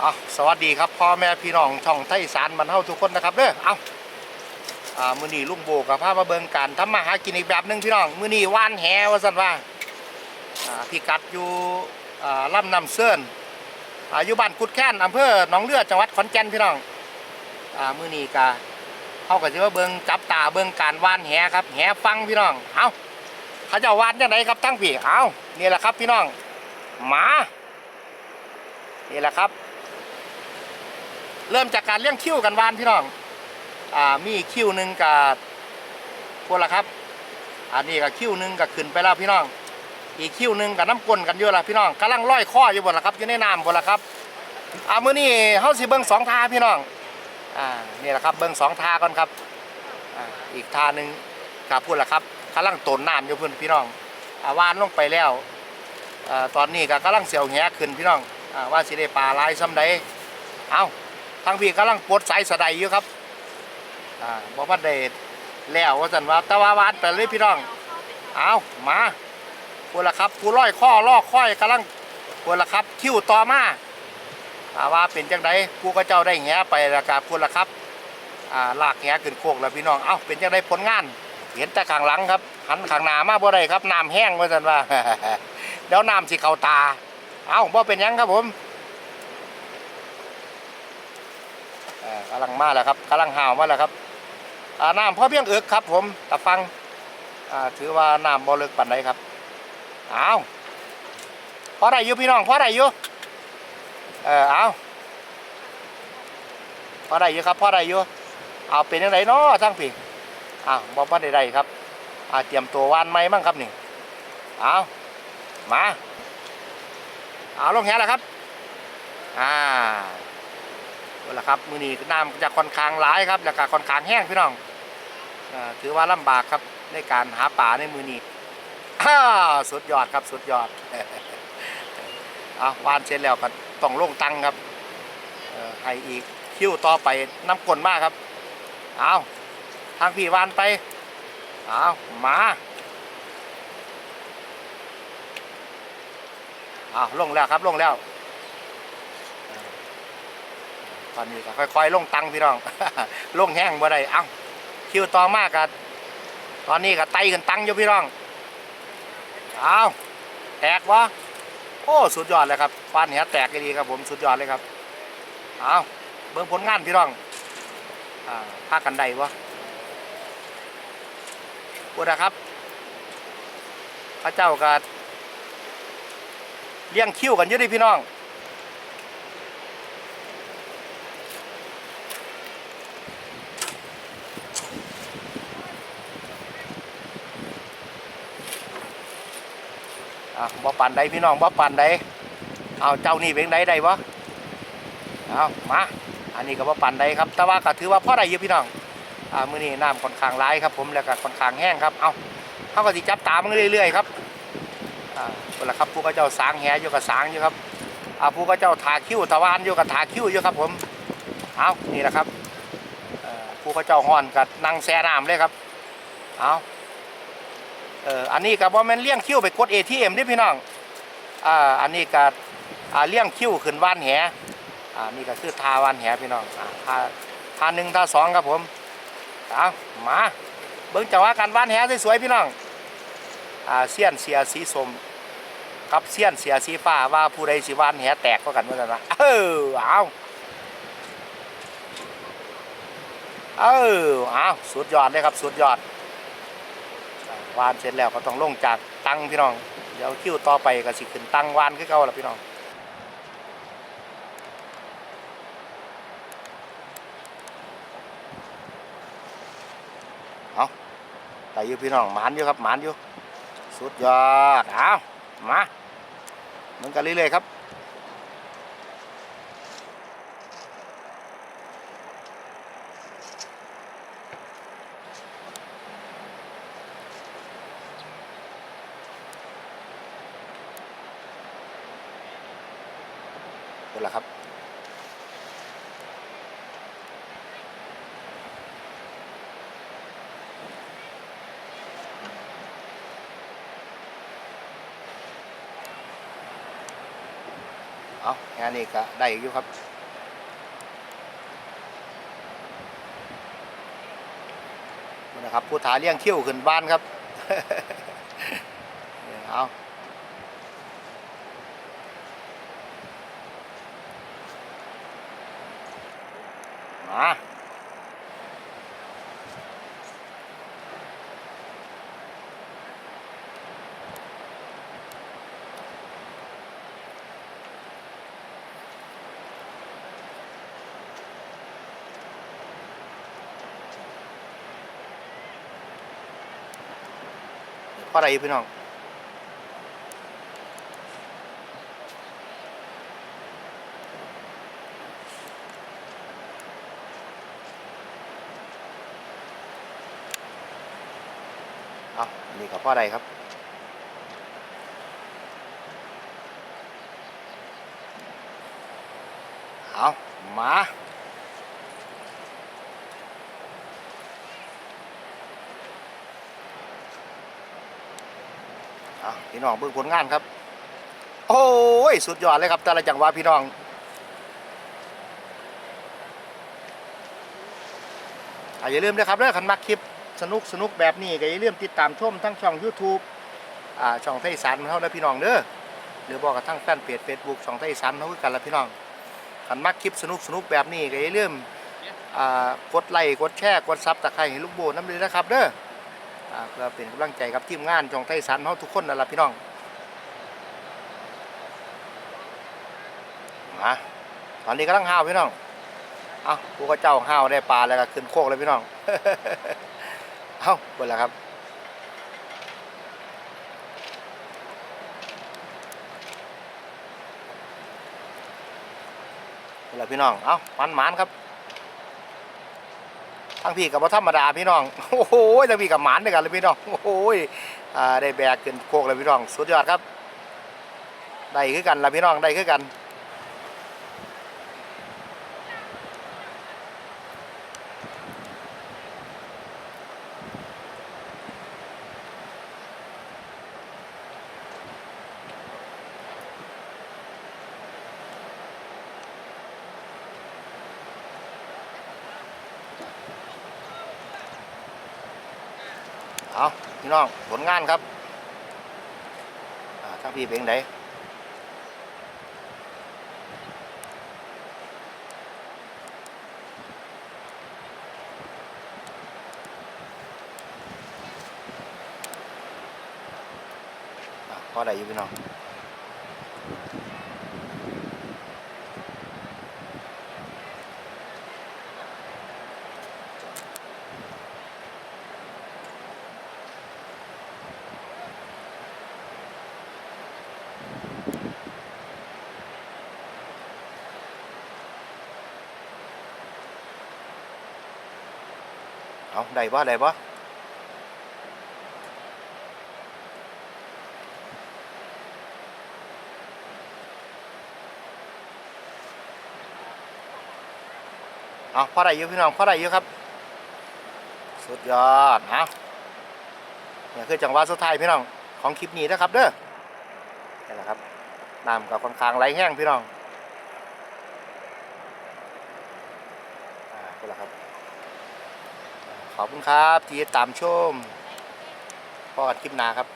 เอาสวัสดีครับพ่อแม่พี่น้องช่องไทยอีสารบรรเทาทุกคนนะครับเด้อเอาอ่ามือนีลุงโบกับพามาเบิงการทำมาหากินอีกแบบหนึงพี่น้องมือนีว่านแหว่าสันว่าอ่าพี่กัดอยู่อ่าลำน้ำเสื่อนอ่าอยู่บ้านกุดแค้นอำเภอหนองเลือจังหวัดขอนแก่นพี่น้องอ่ามือนีก็เฮาก็สิมาเบิงจับตาเบิงการว่านแหครับแหฟังพี่น้องเอาเขาจะว่านจังไดครับทั้งพี่เอานี่แหละครับพี่น้องหมานี่แหละครับ เริ่มจากการเลี้ยงคิ้วกันวานพี่น้องอ่ามีคิ้วหนึ่งกับพวกละครับ อันนี้กับคิ้วหนึ่งกับขึ้นไปแล้วพี่น้อง อีกคิ้วหนึ่งกับน้ำกลนกันอยู่ละพี่น้องกำลังร้อยข้ออยู่บนละครับอยู่ในน้ำบนละครับอ่ามื้อนี้เฮาสิเบิ่งสองทาพี่น้องอ่านี่แหละครับเบิ่งสองทาก่อนครับอ่าอีกทาหนึ่งกับพูดละครับกำลังตนน้ำอยู่เพื่อนพี่น้องอ่าวานลงไปแล้วอ่าตอนนี้ก็กำลังเสียวแหขึ้นพี่น้องอ่าว่าสิได้ปลาลายซ้ำใดเอ้า ทางพี่กำลังปลดสายสะไดอยู่ครับอ่าบอกว่าได้แล้วว่าสันว่าตะวาวานไปเลยพี่น้องเอามาพูดละครับผู้ร้อยข้อล่อค่อยกำลังพูดละครับคิ้วต่อมาอ่าว่าเป็นจังไดผู้ก็เจ้าได้แหไปแล้วกับพูดละครับอ่าลากแหขึ้นโคกแล้วพี่น้องเอ้าเป็นจังไดผลงาน เห็นแต่ข้างหลังครับหันข้างหน้ามาบ่ได้ครับน้ำแห้งว่าสันว่าเดี๋ยวน้ำสิเขาตา เอ้าบ่เป็นยังครับผม เอ่อ กำลังมาแล้วครับกำลังห่าวมาแล้วครับน้ำพ่อเพียงเอิกครับ ผมตะฟังถือว่าน้ำบ่เลิกปันใดครับเอาวพอได้อยู่พี่น้องพอได้อยู่เออเอาพอได้อยู่ครับพอได้อยู่เอาเป็นยังไงเนาะทั้งพี่อ้าวบ่พอได้ได้ครับอาเตรียมตัววานไหมมั่งครับนี่เอามาเอาลงแหแล้วครับ อ่า นั่นแหละครับมือนี้น้ำจะค่อนข้างหลายครับแล้วก็ค่อนข้างแห้งพี่น้องอถือว่าลำบากครับในการหาป่าในมือนี้อ้าสุดยอดครับสุดยอดเอาวานเสร็จแล้วก็ต้องลงตังครับให้อีกคิ้วต่อไปน้ำกลนมากครับเอาทางพี่วานไปเอามาเอาลงแล้วครับลงแล้ว ตอนนี้ก็ค่อยๆลงตังพี่น้อง ลงแห้งบ่ได้เอ้าคิวต่อมากกัตอนนี้ก็ไต่กันตังอยู่พี่น้องเอาแตกวะโอ้สุดยอดเลยครับฟันเหียแตกดีครับผมสุดยอดเลยครับเอาเบิ่งผลงานพี่น้องอ่าพากันได้วะพูดนะครับพระเจ้าก็เลี้ยงคิวกันอยู่เดิพี่น้อง อะบ่ปันใดพี่น้องบ่ปันใดเอาเจ้านี่เป็นใดได้บ่เอามาอันนี้ก็บ่ปันใดครับ แต่ว่าก็ถือว่าพ่อได้อยู่พี่น้องอ่ามื้อนี้น้ำค่อนข้างหลายครับ ผมแล้วก็ค่อนข้างแห้งครับเอาเฮาก็สิจับตามันเรื่อยๆครับอ่าคนละครับผู้ก็เจ้าสางแหอยู่กับสางอยู่ครับอ่าผู้ก็เจ้าถาคิ้วตะวานอยู่กับถาคิ้วอยู่ครับ ผมเอานี่แหละครับอ่อผู้ก็เจ้าฮ้อนกับนั่งแช่น้ำเลยครับเอา เอออันนี้ก็บ่แม่นเลี้ยงคิ้วไปกด ATM เด้พี่น้องอ่าอันนี้ก็อ่าเลี้ยงคิ้วขึ้นว่านแหอ่านี่ก็คือทาว่านแหพี่น้องอ่าทาทาหนึ่งทาสองครับผมเอามาเบิ่งจังหวะการว่านแหสวยๆพี่น้องอ่าเสี้ยนเสียสีสมกับเสี้ยนเสียสีฟ้าว่าผู้ใดสิว่านแหแตกก็กันว่าซั่นว่าเออเอาเออเอาสุดยอดเลยครับสุดยอด วานเสร็จแล้วก็ต้องลงจากตังพี่น้อง เดี๋ยวคิวต่อไปก็สิขึ้นตังวานคือเก่าละพี่น้องเอาแต่อยู่พี่น้องหมานอยู่ครับหมานอยู่ สุดยอดเอามาเหมือนกันเรื่อยๆครับ นั่นแหละครับ เอางานนี้ก็ได้อยู่ครับนะครับผู้ถาเลี้ยงคิ้วขึ้นบ้านครับ เอา มาเพราะอะไรพี่น้อง เอาอันนี้ก็เพราะอะไรครับเอามาเอาพี่น้องเบิ่งผลงานครับ โอ้ย สุดยอดเลยครับแต่ละจังหวะพี่น้องอะอย่าลืมนะครับเด้อคันมักคลิป สนุกสนุกแบบนี้ก็อย่าลืมติดตามชมทั้งช่อง YouTube อ่าช่องไทยสารเฮาและพี่น้องเด้อหรือบอกกับทั้งแฟนเพจ Facebook ช่องไทยสารเฮากันละพี่น้องคันมักคลิปสนุกสนุกแบบนี้ก็อย่าลืมอ่ากดไลค์กดแชร์กดซับตะไคร้ให้ลูกโบน้ำเลยนะครับเด้ออ่าเพื่อเป็นกำลังใจกับทีมงานช่องไทยสารเฮาทุกคนนั่นล่ะพี่น้องมาตอนนี้กำลังห้าวพี่น้องเอาผู้ก็เจ้าห้าวได้ปลาแล้วก็ขึ้นโคกเลยพี่น้อง เอาเปิดแล้วครับเปิดแล้วพี่น้อง เอามันหมานครับทั้งพี่กับธรรมดาพี่น้อง โอ้โหทั้งพี่กับหมานด้วยกันเลยพี่น้อง โอ้โหได้แบกขึ้นโคกเลยพี่น้อง สุดยอดครับ ได้คือกันละพี่น้อง ได้คือกัน เอาพี่น้องผลงานครับอ่าพี่เป็นไดอะพอได้อยู่พี่น้อง เอาได้บ่ได้บ่เอาพอได้อยู่พี่น้องพอได้อยู่ครับ สุดยอดเอาเนี่ยคือจังหวะสุดท้ายพี่น้องของคลิปนี้นะครับเด้อนี่แหละครับน้ำกับค่อนข้างไหลแห้งพี่น้องอ่านี่แหละครับ ขอบคุณครับ ที่ตามชมพอกันคลิปหน้าครับ